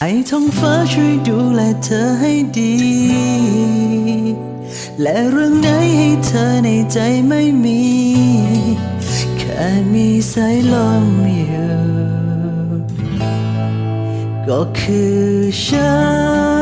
ไอ้ท้องฟ้าช่วยดูแลเธอให้ดี และเรื่องไหนให้เธอในใจไม่มี แค่มีสายลมอยู่ก็คือฉัน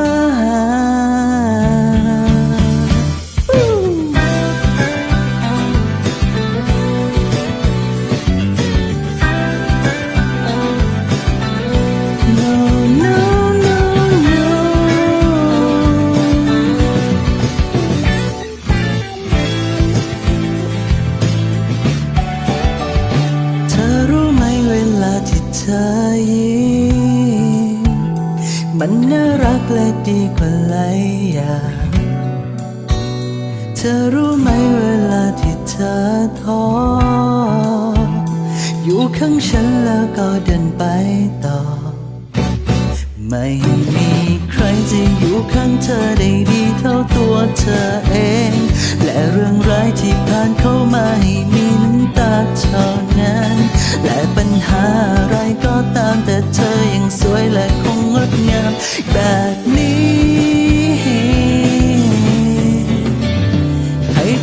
มันน่ารักและดีกว่าหลายอย่างเธอรู้ไหมเวลาที่เธอท้ออยู่ข้างฉันแล้วก็เดินไปต่อ ไม่มีใครจะอยู่ข้างเธอได้ดีเท่าตัวเธอเอง และเรื่องร้ายที่ผ่านเข้ามาให้มีน้ำตาเท่านั้น และ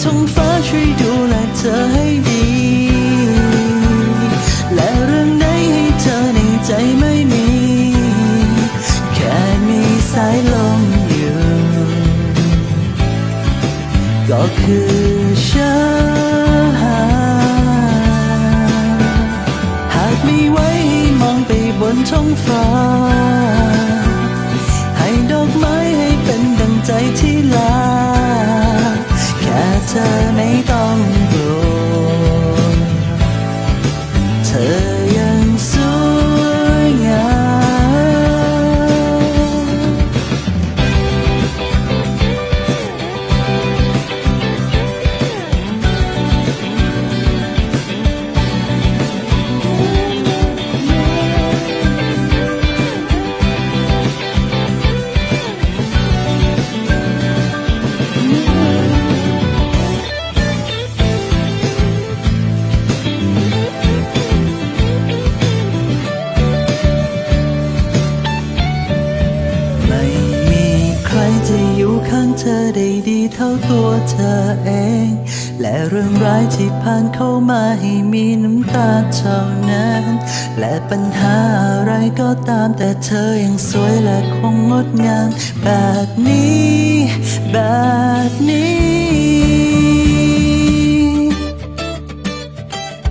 ท้องฟ้าช่วยดูแลเธอให้ดี และเรื่องไหนให้เธอในใจไม่มี แค่มีสายลมอยู่ ก็คือฉันหากมีไว้ให้มองไปบนท้องฟ้า ให้ดอกไม้ให้เป็นดังใจที่ลา ข้างเธอได้ดีเท่าตัวเธอเอง และเรื่องร้ายที่ผ่านเข้ามาให้มีน้ำตาเท่านั้น และปัญหาอะไรก็ตามแต่เธอยังสวยและคงงดงาม แบบนี้ แบบนี้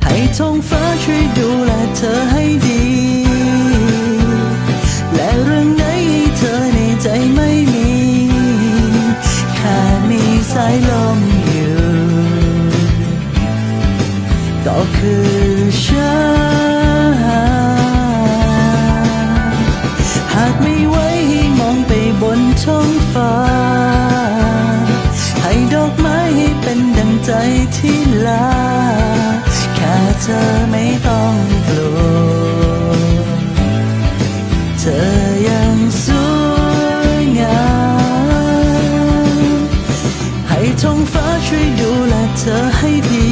ให้ท้องฟ้าช่วยดูแลเธอ ก็คือฉันหากไม่ไว้ให้มองไปบนท้องฟ้า ให้ดอกไม้ให้เป็นดังใจที่ลา แค่เธอไม่ต้องกลัว เธอยังสวยงาม ให้ท้องฟ้าช่วยดูแลเธอให้ดี